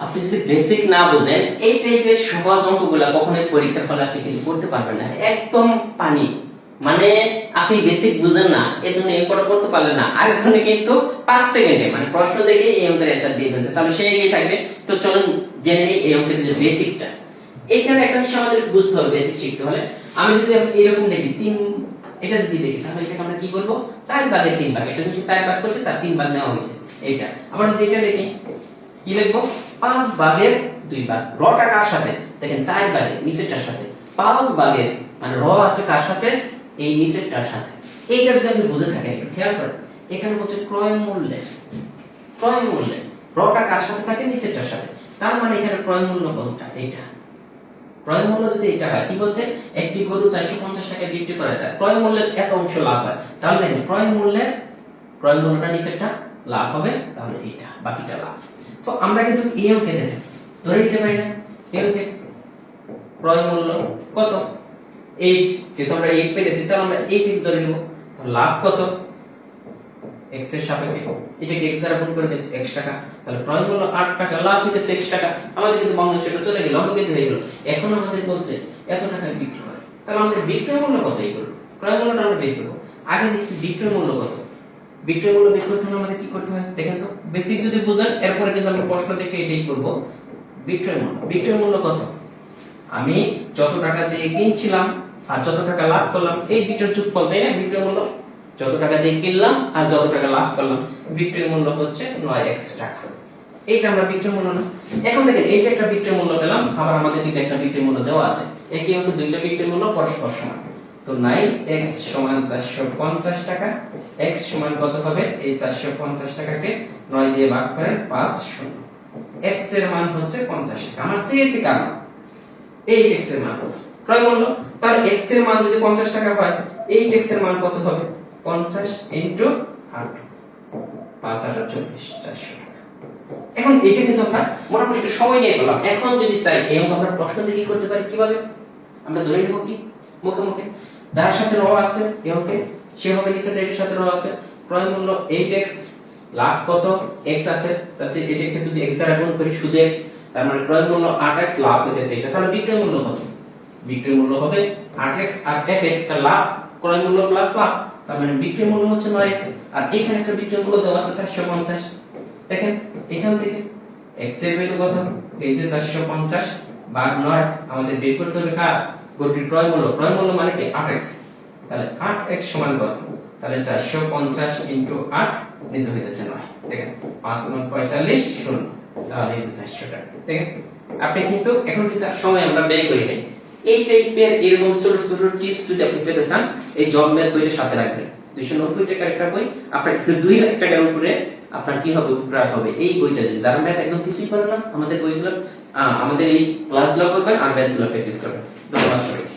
আপনি যদি বেসিক না বোঝেন, এই টাইপের সহজ অঙ্কগুলো কখনোই পরীক্ষার ফলে আপনি কিন্তু করতে পারবেন না। একদম পানি। মানে আপনি বেসিক বুঝেন না এই জন্য এই কটা করতে পারলেন না। আর জন্য কিন্তু পাঁচ সেকেন্ডে মানে প্রশ্ন দেখে এই অঙ্কের অ্যান্সার দিয়ে ফেলছে। তাহলে সে এগিয়ে থাকবে। তো চলুন জেনে নিই এই অঙ্কের যে বেসিকটা এইখানে একটা জিনিস আমাদের বুঝতে হবে বেসিক শিখতে হলে। আমি যদি এরকম দেখি, তিন, এটা যদি দেখি, তাহলে এটাকে আমরা কি বলব? চার ভাগের তিন ভাগ। এটা যদি চার ভাগ করছে, তার তিন ভাগ নেওয়া হয়েছে। এইটা। আবার যদি এটা দেখি কি লিখব? পাঁচ ভাগের দুই ভাগ। রটা কার সাথে? দেখেন, চার ভাগের নিচেরটার সাথে। পাঁচ ভাগের মানে র আছে কার সাথে? এই নিচেরটার সাথে। এইটা যদি আপনি বুঝে থাকেন খেয়াল করেন। এখানে হচ্ছে ক্রয় মূল্যের ক্রয় মূল্যের রটা কার সাথে থাকে? নিচেরটার সাথে। তার মানে এখানে ক্রয় মূল্য কতটা? এইটা। ক্রয় মূল্য যদি এটা হয়, কি বলছে? একটি গরু চারশো পঞ্চাশ টাকায় বিক্রি করে যায় ক্রয় মূল্যের এত অংশ লাভ হয়। তাহলে দেখেন, ক্রয় মূল্যের, ক্রয় মূল্যটা নিচেরটা লাভ হবে, তাহলে এইটা, বাকিটা লাভ। তো আমরা কিন্তু এই অঙ্কে দেখেন ধরে নিতে পারি না? এই অঙ্কে ক্রয় মূল্য কত? এইট যেহেতু আমরা এইট পেয়েছি তাহলে আমরা এইট এক্স ধরে নেব। লাভ কত? এক্সের সাপেক্ষে। এটাকে এক্স দ্বারা গুণ করে দিন এক্স টাকা। তাহলে ক্রয় মূল্য আট টাকা, লাভ হইতেছে এক্স টাকা। আমাদের কিন্তু বাংলাদেশ এটা চলে গেল অঙ্ক কিন্তু হয়ে গেল। এখন আমাদের বলছে, এত টাকায় বিক্রি করে। তাহলে আমাদের বিক্রয় মূল্য কত করব ক্রয় মূল্যটা আমরা বের করব। আগে দেখছি বিক্রয় মূল্য কত? বিক্রয় বের করতে হলে আমাদের কি করতে হয়? দেখেন তো বেসিক যদি বুঝেন, এরপরে কিন্তু আমরা প্রশ্ন দেখে এটাই করব। বিক্রয় মূল্য বিক্রয় মূল্য কত? আমি যত টাকা দিয়ে কিনছিলাম আর যত টাকা লাভ করলাম, এই দুটোর যোগফল তাই না? বিক্রয় মূল্য? যত টাকা দিয়ে কিনলাম আর যত টাকা লাভ করলাম, বিক্রয় মূল্য হচ্ছে নয় এক্স টাকা। এইটা আমরা বিক্রয় মূল্য না। এখন দেখেন, এইটা একটা বিক্রয় মূল্য পেলাম, আবার আমাদের দিকে একটা বিক্রয় মূল্য দেওয়া আছে। একই অঙ্ক দুইটা বিক্রয় মূল্য, পরস্পর সমান। তো নাইন এক্স সমান চারশো পঞ্চাশ টাকা এক্স সমান কত হবে এই চারশো পঞ্চাশ টাকাকে নয় দিয়ে ভাগ করেন পাঁচ শূন্য। এক্সের মান হচ্ছে পঞ্চাশ টাকা। আমার চেয়েছি কারণ এই এক্সের মান। ক্রয় মূল্য? তাহলে এক্সের মান যদি 50 টাকা হয়, এই এক্সের মান কত হবে? 50 ইনটু 8 5 8 24 400 টাকা। এখন এটা কিন্তু আমরা মোটামুটি একটু সময় নিয়ে করলাম। এখন যদি চাই, এই অঙ্ক আমরা প্রশ্ন কি করতে পারি, কীভাবে? আমরা ধরে নেব কি? মুখে মুখে। যার সাথে র আছে এই অঙ্কে সে হবে নিচে এর সাথে র আছে। ক্রয় মূল্য 8x লাভ কত, x আছে তাহলে এটাকে যদি x দ্বারা গুণ করি শুধু x, তার মানে ক্রয় মূল্য 8x লাভ হইতেছে এটা, তাহলে বিক্রয় মূল্য কত বিক্রয় মূল্য হবে 8x আর 8x তার লাভ, ক্রয় মূল্য প্লাস লাভ, তার মানে বিক্রয় মূল্য হচ্ছে 9x আর এখানে একটা বিক্রয় মূল্য দেওয়া আছে 450 দেখেন, এখান থেকে x এর ভ্যালু কত? এই যে 450 ভাগ 9 আমাদের বের করতে হবে কার? গরুটির ক্রয় মূল্য। ক্রয় মূল্য মানে কি? 8x তাহলে 8x সমান কত? তাহলে 450 ইনটু 8 নিচে হইতেছে 9 দেখেন 5 9 45 শূন্য। তাহলে যে 400 টাকা। দেখেন, আপনি কিন্তু এখন কিন্তু সময় আমরা ব্যয় করি নাই, এই টাইপের এরকম ছোট ছোট টিপস যদি আপনি পেতে চান, এই জন্মের বইটা সাথে রাখবেন। দুইশো নব্বই টাকার একটা বই, আপনার কিন্তু দুই লাখ টাকার উপরে আপনার কি হবে? উপকার হবে। এই বইটা যদি, যারা ম্যাথ একদম কিছুই করে না, আমাদের বইগুলো আমাদের এই ক্লাসগুলো করবেন আর ম্যাথগুলো প্র্যাকটিস করবেন। ধন্যবাদ সবাইকে।